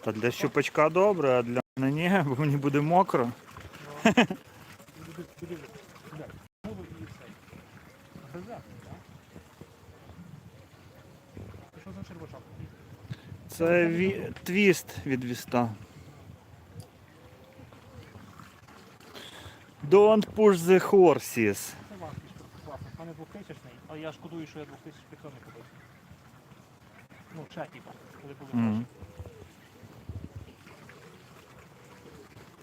Та для щупачка добре, а для мене ні, бо мені буде мокро. Що за? Це ві... твіст від віста. Don't push the horses. Це важкий шпорт. У мене 2000 але я шкодую, що я 2005 не купив. Ну, ще типу, коли були Мгм.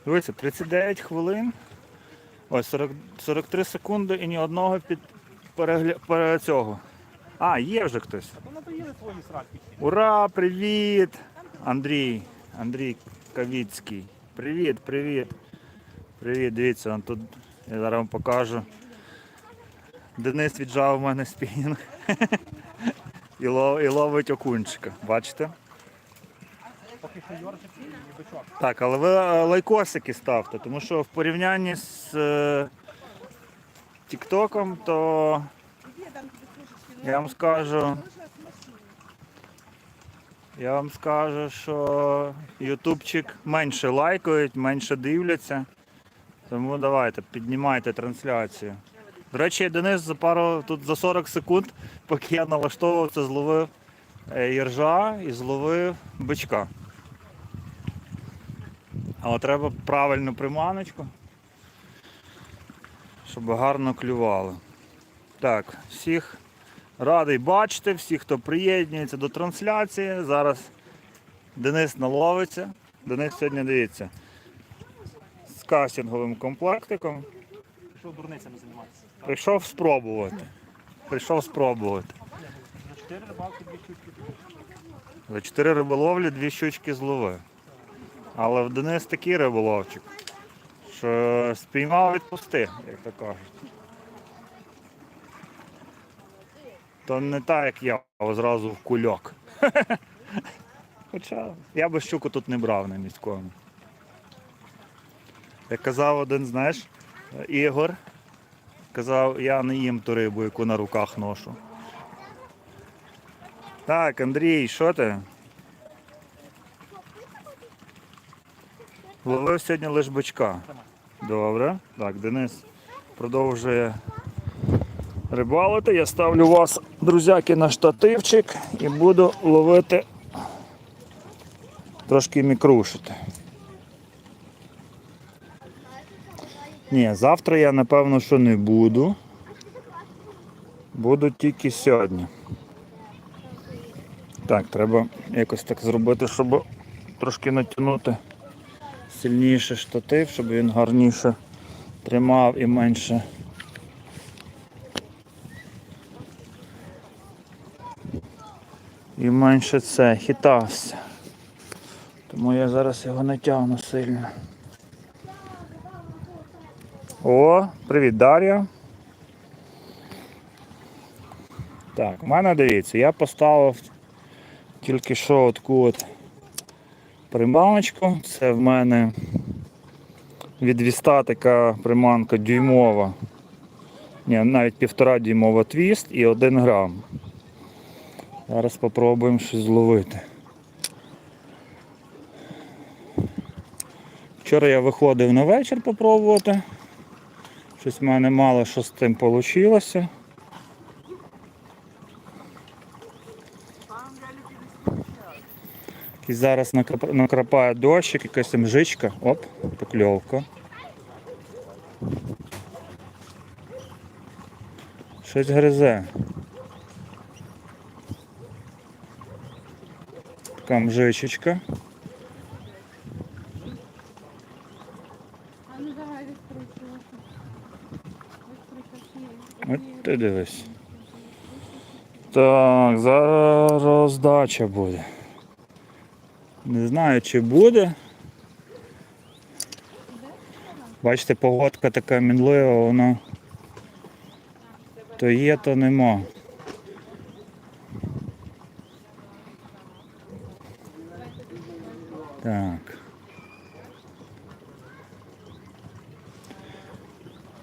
Дивіться, 39 хвилин. Ось 40, 43 секунди і ні одного під перегля... пере цього. А, є вже хтось. А то надоїли твої сраки. Ура, привіт! Андрій, Андрій Кавіцький. Привіт, привіт. Привіт, дивіться, он тут я зараз вам покажу. Денис віджав у мене спінінг. І, лов, і ловить окунчика. Бачите? Поки що Йорчик і бичок. Так, але ви е, лайкосики ставте, тому що в порівнянні з е, Тіктоком, то я вам скажу, я вам скажу, що Ютубчик менше лайкають, менше дивляться. Тому давайте, піднімайте трансляцію. До речі, Денис за пару тут за 40 секунд, поки я налаштовувався, зловив е, іржа і зловив бичка. Але треба правильну приманочку, щоб гарно клювало. Так, всіх радий бачити, всіх, хто приєднується до трансляції. Зараз Денис наловиться. Денис сьогодні дивіться з кастинговим комплектиком. Пішов дурницями займатися. Прийшов спробувати. Прийшов спробувати. За 4 рибалки дві щучки. За 4 риболовлі дві щучки зловив. Але в Денис такий риболовчик, що спіймав відпусти, як то кажуть. То не так, як я, а зразу в кульок. Хоча я би щуку тут не брав на міському. Як казав один, знаєш, Ігор, казав, я не їм ту рибу, яку на руках ношу. Так, Андрій, що ти? Ловив сьогодні лише бичка. Добре. Так, Денис продовжує рибалити. Я ставлю вас, друзяки, на штативчик і буду ловити трошки мікрушити. Ні, завтра я напевно що не буду. Буду тільки сьогодні. Так, треба якось так зробити, щоб трошки натягнути сильніше штатив, щоб він гарніше тримав і менше. І менше це хитався. Тому я зараз його натягну сильно. О, привіт, Дар'я. Так, в мене дивіться, я поставив тільки що таку от приманочку. Це в мене від віста така приманка дюймова. Ні, навіть півтора дюймова твіст і один грам. Зараз спробуємо щось зловити. Вчора я виходив на вечір попробувати. Щось в мене мало що з тим вийшло. І зараз накрапає дощик, якась там. Оп, покльовка. Щось гризе. Така мжичечка. А ну давай відкручувати. Відкручуєш. От ти дивись. Так, зараз роздача буде. Не знаю, чи буде. Бачите, погодка така мінлива, вона то є, то нема. Так.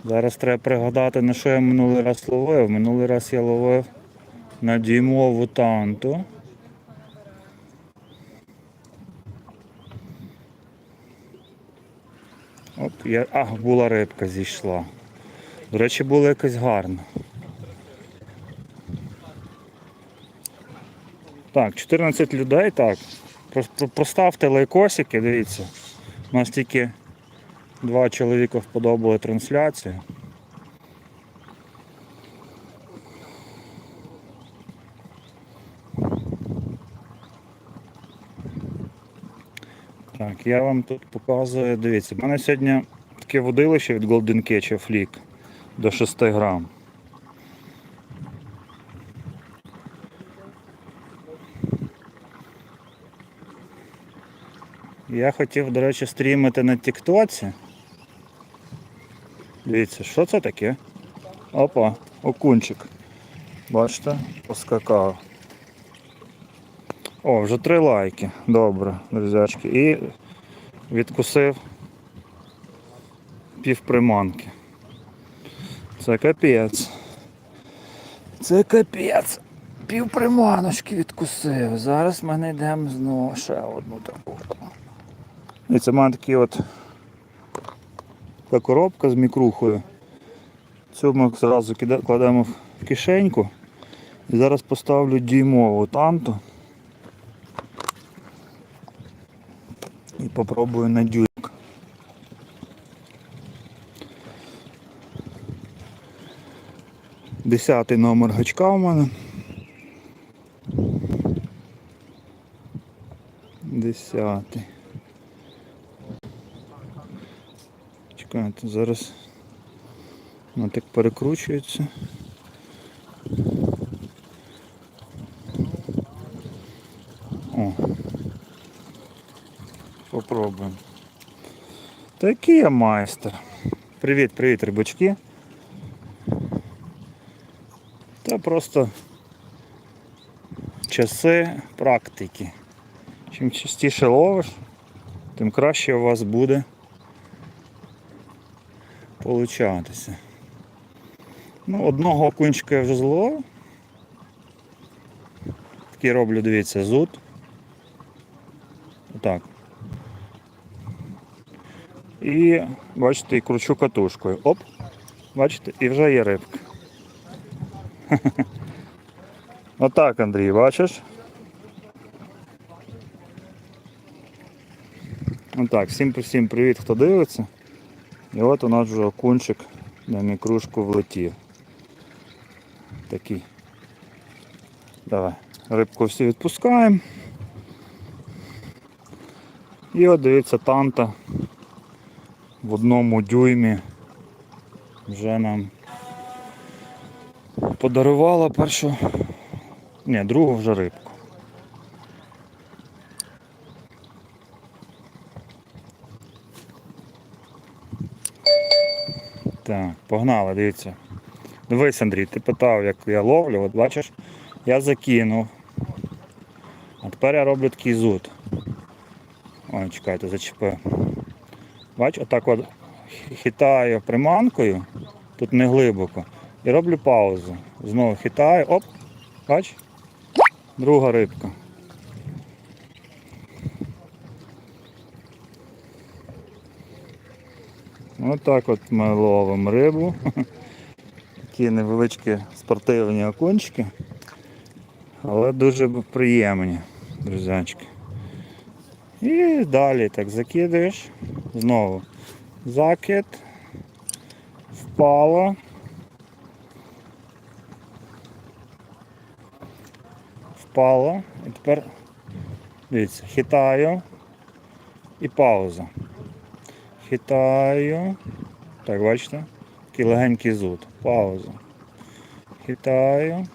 Зараз треба пригадати, на що я минулий раз ловив. Минулий раз я ловив на діймову танту. Оп, я... Ах, була рибка зійшла. До речі, було якось гарно. Так, 14 людей, так. Проставте лайкосики, дивіться. У нас тільки два чоловіка вподобали трансляцію. Так, я вам тут показую, дивіться, в мене сьогодні таке водилище від Golden Catch Flick до 6 грам. Я хотів, до речі, стрімити на Тіктоці. Дивіться, що це таке? Опа, окунчик. Бачите, поскакав. О, вже три лайки. Добре, друзячки. І відкусив півприманки. Це капець. Це капець. Півприманочки відкусив. Зараз ми знайдемо знову ще одну таку. І це в мене такий от така коробка з мікрухою. Цю ми зразу кладемо в кишеньку. І зараз поставлю дюймову танту. І попробую на дюйк. Десятий номер гачка у мене. Десятий. Чекайте, зараз вона так перекручується. О. Попробуємо. Такий я майстер. Привіт, привіт, рибачки. Та просто часи практики. Чим частіше ловиш, тим краще у вас буде получатися. Ну, одного окунчика я вже зловив. Такий роблю, дивіться, зуд. Отак. І бачите, і кручу катушкою. Оп! Бачите, і вже є рибка. Отак, Андрій, бачиш? Отак, всім всім привіт, хто дивиться. І от у нас вже окунчик на мікрушку влетів. Такий. Давай. Рибку всі відпускаємо. І от дивіться, танта в одному дюймі вже нам подарувала першу, ні, другу вже рибку. Так, погнали, дивіться. Дивись, Андрій, ти питав, як я ловлю, от бачиш, я закинув. А тепер я роблю такий зуд. Ой, чекайте, зачепив. Бач, отак от хитаю приманкою, тут не глибоко. І роблю паузу. Знову хитаю, оп, бач, друга рибка. Отак от ми ловимо рибу. Такі невеличкі спортивні окунчики. Але дуже приємні, друзячки. І далі так закидаєш. Знову закид. Впало. Впало. І тепер дивіться, хитаю і пауза. Хитаю. Так, бачите? Такий легенький зуд. Пауза. Хитаю.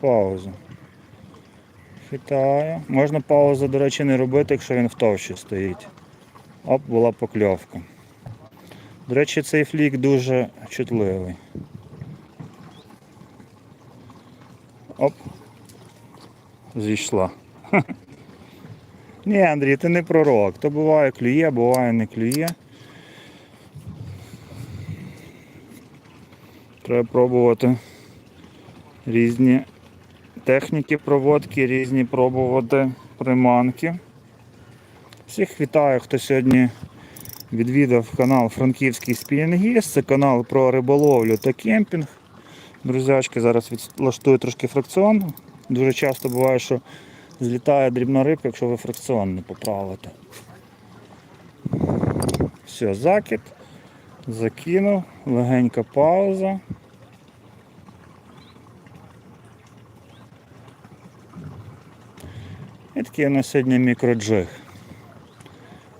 Пауза. Хитаю. Можна паузу, до речі, не робити, якщо він в товщі стоїть. Оп, була покльовка. До речі, цей флік дуже чутливий. Оп. Зійшла. Ні, Андрій, ти не пророк. То буває клює, буває не клює. Треба пробувати різні техніки проводки, різні пробувати приманки. Всіх вітаю, хто сьогодні відвідав канал Франківський спінінгіст. Це канал про риболовлю та кемпінг. Друзячки, зараз відлаштую трошки фракціон. Дуже часто буває, що злітає дрібна рибка, якщо ви фракціон не поправите. Все, закид. Закинув, легенька пауза. І такий у нас сьогодні мікроджиг.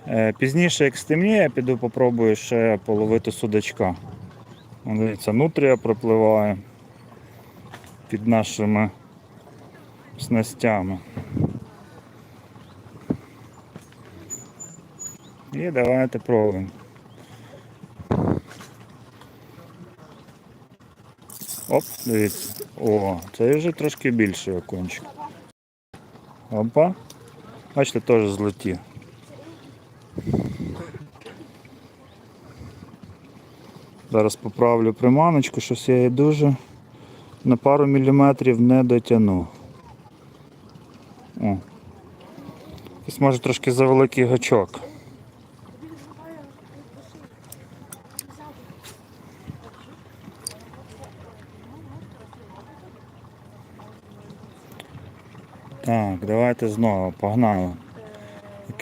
Е, Пізніше, як стемніє, піду попробую ще половити судачка. Дивіться, нутрія пропливає під нашими снастями. І давайте пробуємо. Оп, дивіться. О, це вже трошки більший окончик. Опа. Бачите, теж злеті. Зараз поправлю приманочку, щось я її дуже на пару міліметрів не дотягну. О. Ось може трошки завеликий гачок. Так, давайте знову, погнали.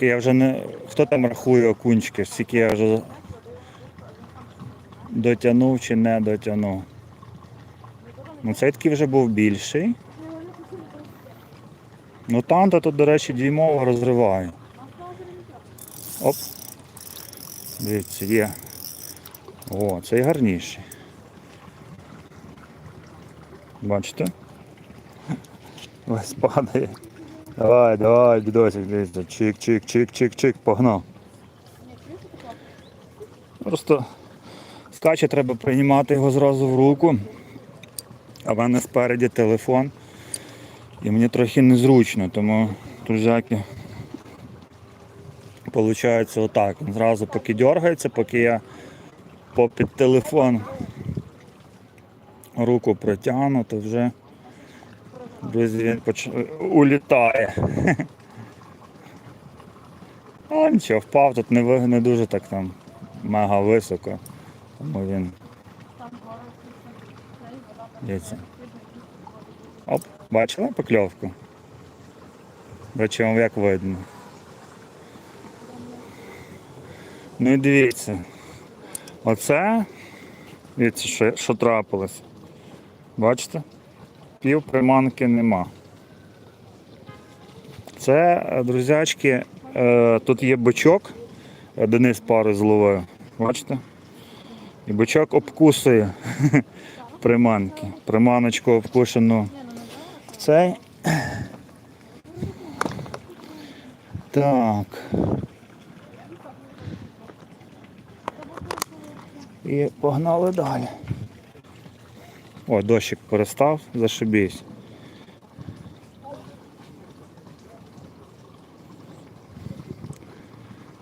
Я вже не. Хто там рахує окунчики, скільки я вже дотягнув чи не дотягнув. Ну цей такий вже був більший. Ну там то тут, до речі, дюймово розриває. Оп. Дивіться, є. О, цей гарніший. Бачите? Ось падає. Давай, давай, дідосик, дивіться. Чик, чик, чик, чик, чик, погнав. Просто скаче треба приймати його зразу в руку. А в мене спереді телефон. І мені трохи незручно, тому друзяки. Получається отак. Він зразу поки дергається, поки я попід телефон руку протягну, то вже Друзі, він поч... улітає. Але нічого, впав тут не, не дуже так там мега високо. Тому він. Дивіться. Бачила покльовку? Чому як видно. Ну і дивіться. Оце. Дивіться, що, що трапилось. Бачите? пів приманки нема. Це, е, друзячки, е, тут є бичок, е, Денис пари зловив. Бачите? І бичок обкусує приманки. Приманочку обкушену цей. Так. І погнали далі. О, дощик перестав, зашибісь.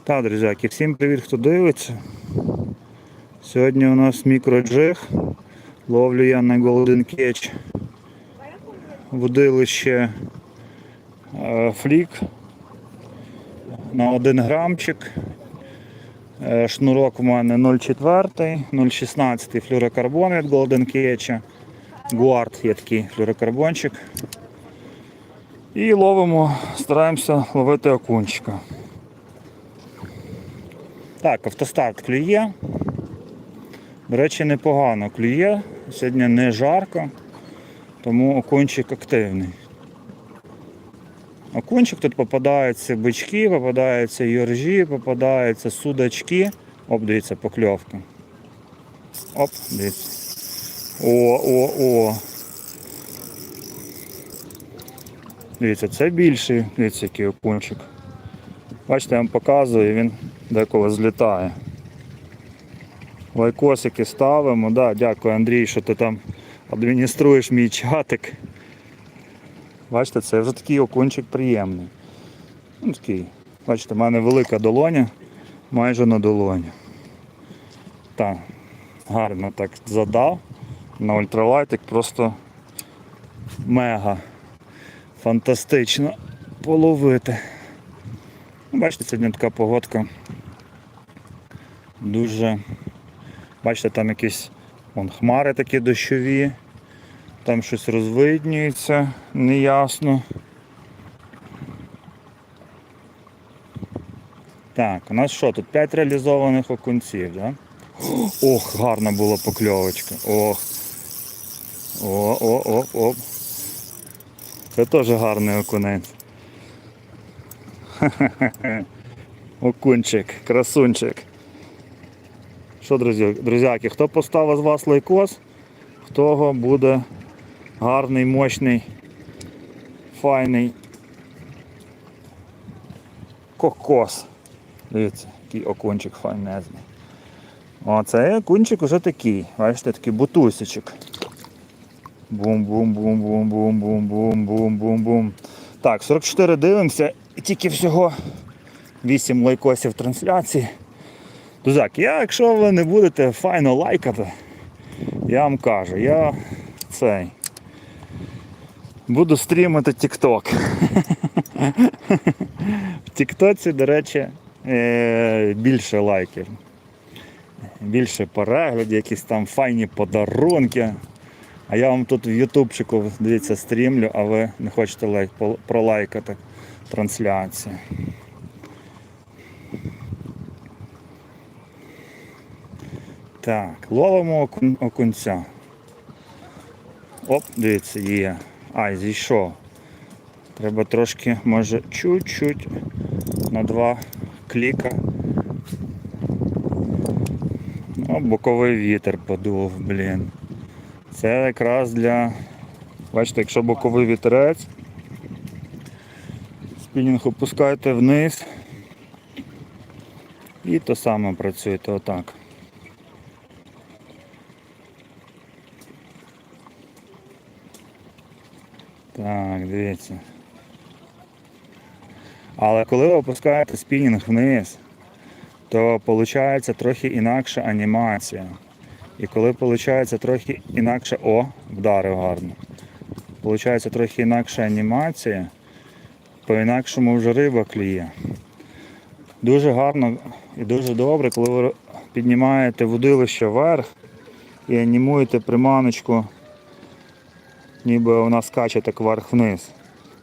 Так, друзяки, всім привіт, хто дивиться. Сьогодні у нас мікроджиг. Ловлю я на Golden Catch. Водилище е, флік на 1 грамчик. Е, Шнурок у мене 0,4, 0,16 флюрокарбон від Golden Catch. Гуард є такий флюрокарбончик. І ловимо, стараємося ловити окунчика. Так, автостарт клює. До речі, непогано клює. Сьогодні не жарко, тому окунчик активний. Окунчик тут попадаються бички, попадаються йоржі, попадаються судачки. Оп, дивіться, покльовка. Оп, дивіться. О, о, о. Дивіться, це більший, дивіться, який окунчик. Бачите, я вам показую, він деколи злітає. Лайкосики ставимо. Да, дякую, Андрій, що ти там адмініструєш мій чатик. Бачите, це вже такий окунчик приємний. Ну, такий. Бачите, в мене велика долоня, майже на долоні. Так, гарно так задав. На ультралайтик просто мега фантастично половити. Ну, Бачите, сьогодні така погодка Дуже. Бачите, там якісь вон, хмари такі дощові, там щось розвиднюється, неясно. Так, у нас що, тут 5 реалізованих окунців, да? Ох, гарна була покльовочка. Ох. О, о, о, о. Це теж гарний окунець. Ха-ха-ха. Окунчик, красунчик. Що, друзі, друзяки, хто поставив з вас лайкос, в того буде гарний, мощний, файний кокос. Дивіться, який окунчик файнезний. О, цей окунчик уже такий. Бачите, такий бутусичок. Бум-бум-бум-бум-бум-бум-бум-бум-бум. Так, 44 дивимося. Тільки всього 8 лайкосів трансляції. Друзяк, я, якщо ви не будете файно лайкати, я вам кажу, я цей буду стрімити TikTok. В Тіктоці, до речі, е, більше лайків, більше переглядів, якісь там файні подарунки. А я вам тут в ютубчику, дивіться, стрімлю, а ви не хочете лайк, пролайкати трансляцію. Так, ловимо окун- окунця. Оп, дивіться, є. Ай, зійшов. Треба трошки, може, чуть-чуть на два кліка. О, боковий вітер подув, блін. Це якраз для. Бачите, якщо боковий вітерець, спінінг опускаєте вниз і то саме працюєте отак. Так, дивіться. Але коли ви опускаєте спінінг вниз, то виходить трохи інакша анімація. І коли виходить трохи інакше... О, вдарив гарно. Получається трохи інакша анімація, по-інакшому вже риба клює. Дуже гарно і дуже добре, коли ви піднімаєте водилище вверх і анімуєте приманочку, ніби вона скаче так вверх-вниз.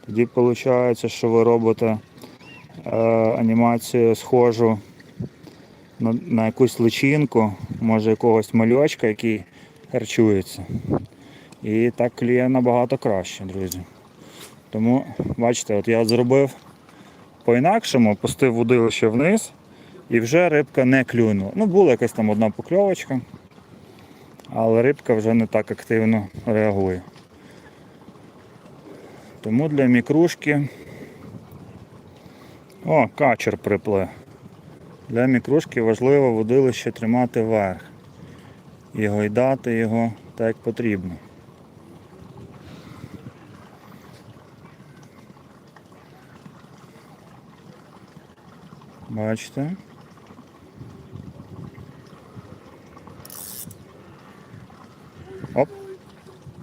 Тоді виходить, що ви робите е, анімацію схожу на, на якусь личинку, може якогось мальочка, який харчується. І так кліє набагато краще, друзі. Тому, бачите, от я зробив по-інакшому, пустив водилище вниз і вже рибка не клюнула. Ну, була якась там одна покльовочка, але рибка вже не так активно реагує. Тому для мікрушки. О, качер приплив. Для мікрушки важливо водилище тримати вверх і гойдати його так як потрібно. Бачите?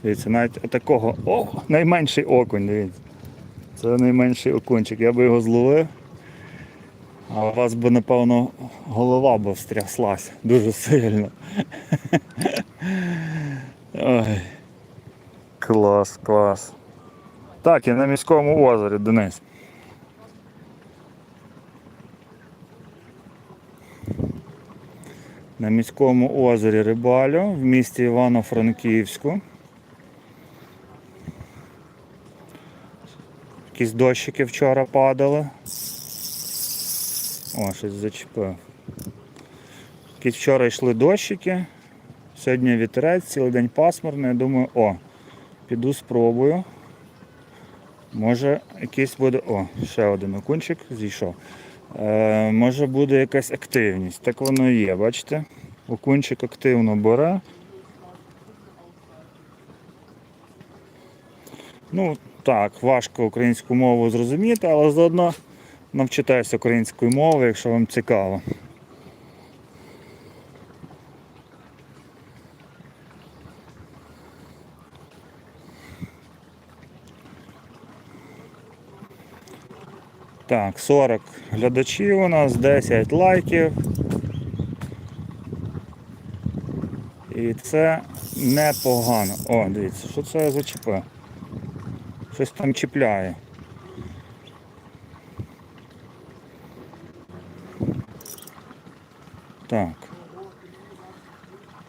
Дивіться, навіть такого, о, найменший окунь, дивіться. Це найменший окунчик. Я би його зловив. А у вас би, напевно, голова б встряслась дуже сильно. Ой. Клас, клас. Так, я на міському озері, Денис. На міському озері Рибалю в місті Івано-Франківську. Якісь дощики вчора падали. О, щось зачепив. Якісь вчора йшли дощики. Сьогодні вітерець, цілий день пасмурний. Я думаю, о, піду спробую. Може якийсь буде... О, ще один окунчик зійшов. Е, може буде якась активність. Так воно і є, бачите? Окунчик активно бере. Ну, так, важко українську мову зрозуміти, але заодно навчитайся української мови, якщо вам цікаво. Так, 40 глядачів у нас, 10 лайків. І це непогано. О, дивіться, що це за ЧП? Щось там чіпляє. Так.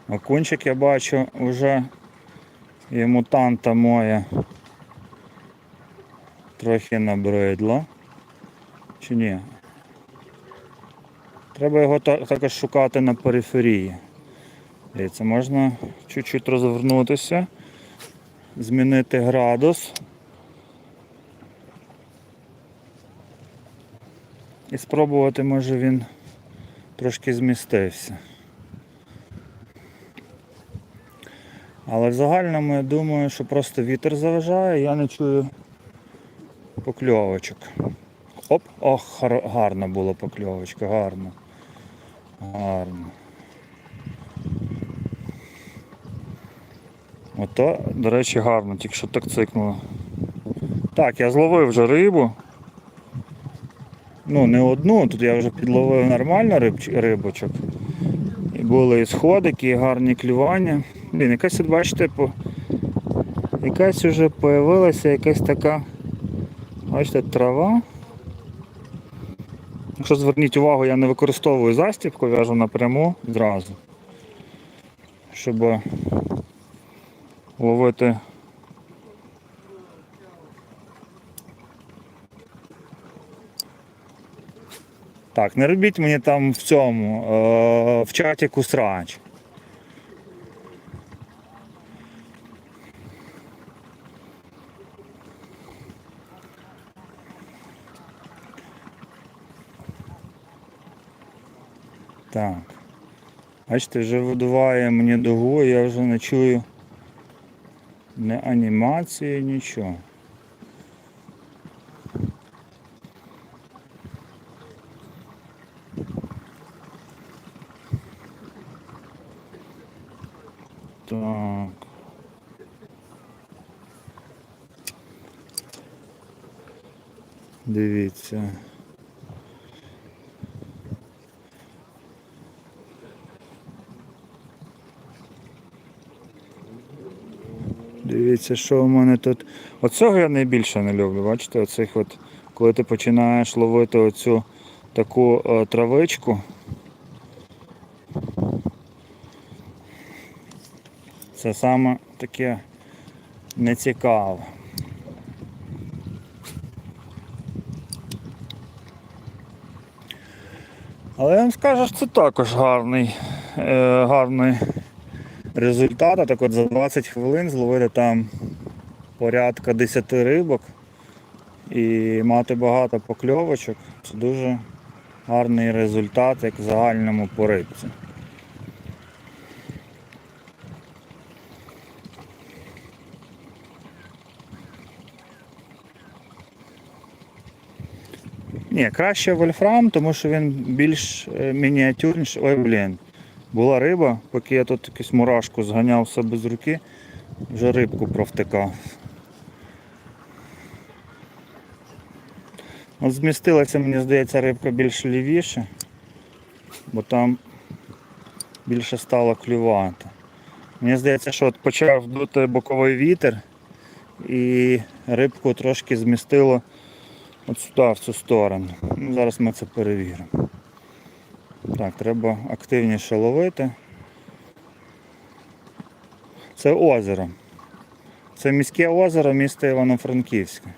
Окунчик я бачу вже і мутанта моя трохи набридло. Чи ні? Треба його також шукати на периферії. Дивіться, можна чуть-чуть розвернутися, змінити градус. І спробувати, може він трошки змістився. Але в загальному я думаю, що просто вітер заважає, я не чую покльовочок. Оп, ох, гар- гарна була покльовочка, гарно. Гарно. Ото, до речі, гарно, тільки що так цикнуло. Так, я зловив вже рибу. Ну, не одну, тут я вже підловив нормально рибч- рибочок. І були і сходики, і гарні клювання. Блін, якась, от бачите, по... якась вже появилася якась така, бачите, трава. Якщо зверніть увагу, я не використовую застібку, в'яжу напряму зразу. Щоб ловити. Так, не робіть мені там в цьому, е, в чаті кусрач. Так. Бачите, вже видуває мені дугу, я вже не чую не анімації, нічого. Так. Дивіться. Дивіться, що у мене тут. Оцього я найбільше не люблю. Бачите, оцих от, коли ти починаєш ловити оцю таку е, травичку. Це саме таке нецікаве. Але я вам скажу, що це також гарний, е, гарний результат. Так от за 20 хвилин зловити там порядка 10 рибок і мати багато покльовочок. Це дуже гарний результат, як в загальному по рибці. Ні, краще вольфрам, тому що він більш е, мініатюрніший. Ой, блін. Була риба, поки я тут якусь мурашку зганяв себе з руки, вже рибку провтикав. От змістилася, мені здається, рибка більш лівіше, бо там більше стало клювати. Мені здається, що от почав дути боковий вітер і рибку трошки змістило от сюди, в цю сторону. Ну, зараз ми це перевіримо. Так, треба активніше ловити. Це озеро. Це міське озеро міста Івано-Франківське.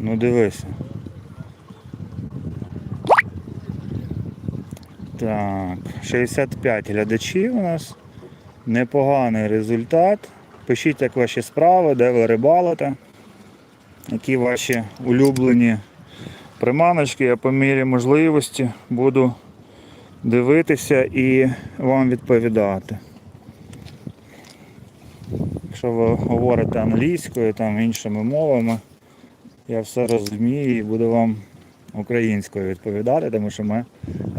Ну дивися. Так, 65 глядачів у нас. Непоганий результат. Пишіть, як ваші справи, де ви рибалите, які ваші улюблені приманочки. Я по мірі можливості буду дивитися і вам відповідати. Якщо ви говорите англійською, там іншими мовами, я все розумію і буду вам українською відповідати, тому що ми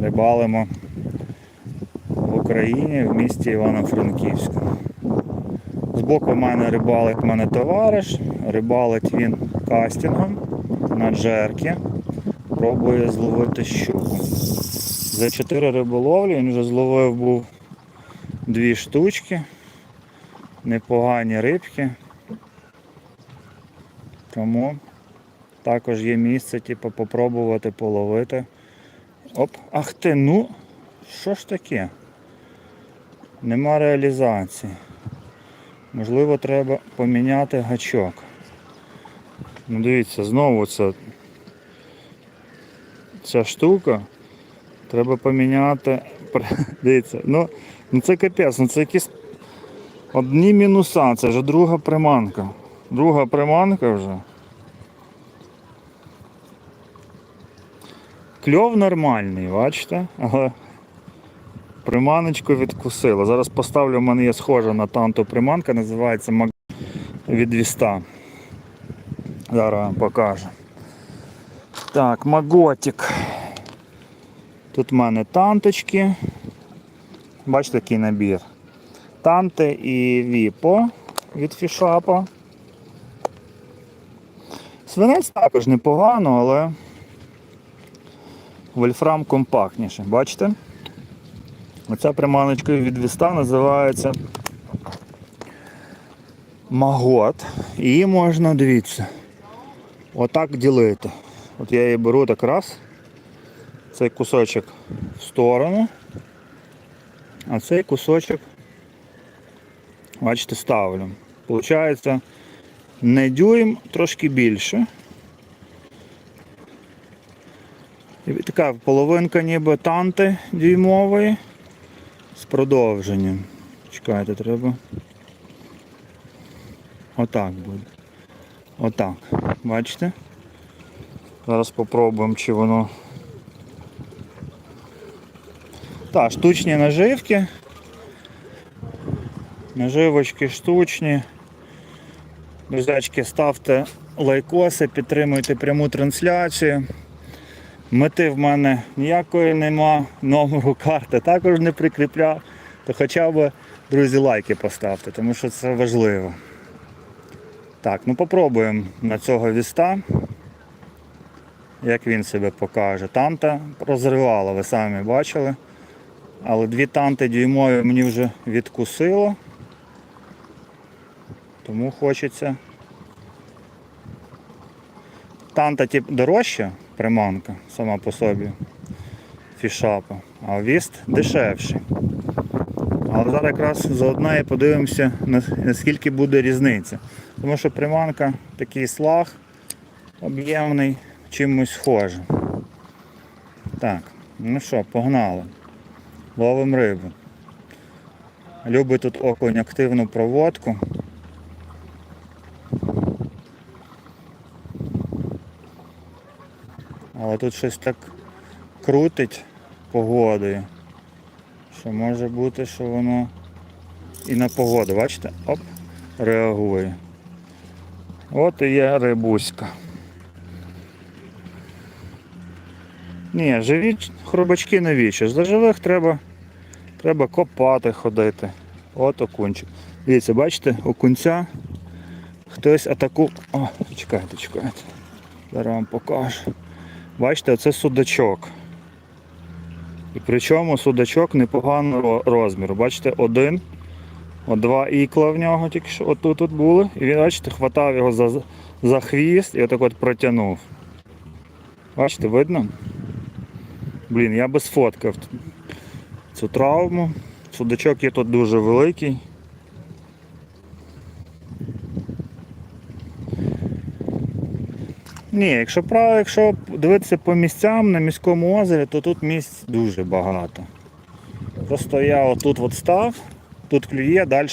рибалимо в Україні в місті Івано-Франківську. Збоку в мене рибалить в мене товариш, рибалить він кастингом на джерки, пробує зловити щуку. За 4 риболовлі він вже зловив був дві штучки. Непогані рибки. Тому також є місце, типу, попробувати половити. Оп, ах ти, ну, що ж таке? Нема реалізації. Можливо, треба поміняти гачок. Ну дивіться, знову це ця штука. Треба поміняти. Дивіться, ну, ну це капець, ну це якісь одні мінуса, це вже друга приманка. Друга приманка вже. Кльов нормальний, бачите? Але приманочку відкусило. Зараз поставлю, в мене є схожа на танту приманка, називається від Віста. Зараз вам покажу. Так, Маготик. Тут в мене танточки. Бачите, який набір. Танти і Віпо від фішапа. Свинець також непогано, але вольфрам компактніше. Бачите? Оця приманочка від віста називається Магот. Її можна, дивіться, отак ділити. От я її беру так раз, цей кусочок в сторону, а цей кусочок, бачите, ставлю. Получається не дюйм, трошки більше. І така половинка ніби танти дюймової з продовженням. Чекайте, треба. Отак буде. Отак. Бачите? Зараз спробуємо, чи воно. Так, штучні наживки. Наживочки штучні. Друзячки, ставте лайкоси, підтримуйте пряму трансляцію. Мети в мене ніякої нема, номеру карти також не прикріпляв. То хоча б, друзі, лайки поставте, тому що це важливо. Так, ну попробуємо на цього віста. Як він себе покаже. Танта розривала, ви самі бачили. Але дві танти дюймові мені вже відкусило. Тому хочеться. Танта тип дорожча приманка сама по собі фішапа, а віст дешевший. Але зараз якраз заодно і подивимося, наскільки буде різниця. Тому що приманка такий слаг об'ємний, чимось схожий. Так, ну що, погнали. Ловимо рибу. Любить тут окунь активну проводку. Але тут щось так крутить погодою, що може бути, що воно і на погоду, бачите, оп, реагує. От і є рибуська. Ні, живі хробачки навіщо? За живих треба, треба копати, ходити. От окунчик. Дивіться, бачите, окунця хтось атаку. О, чекайте, чекайте. Зараз вам покажу. Бачите, оце судачок. І причому судачок непоганого розміру. Бачите, один, от два ікла в нього тільки що отут тут були. І він, бачите, хватав його за, за хвіст і отак от протягнув. Бачите, видно? Блін, я би сфоткав цю травму. Судачок є тут дуже великий. Ні, якщо право, якщо дивитися по місцям на міському озері, то тут місць дуже багато. Просто я отут от став, тут клює, далі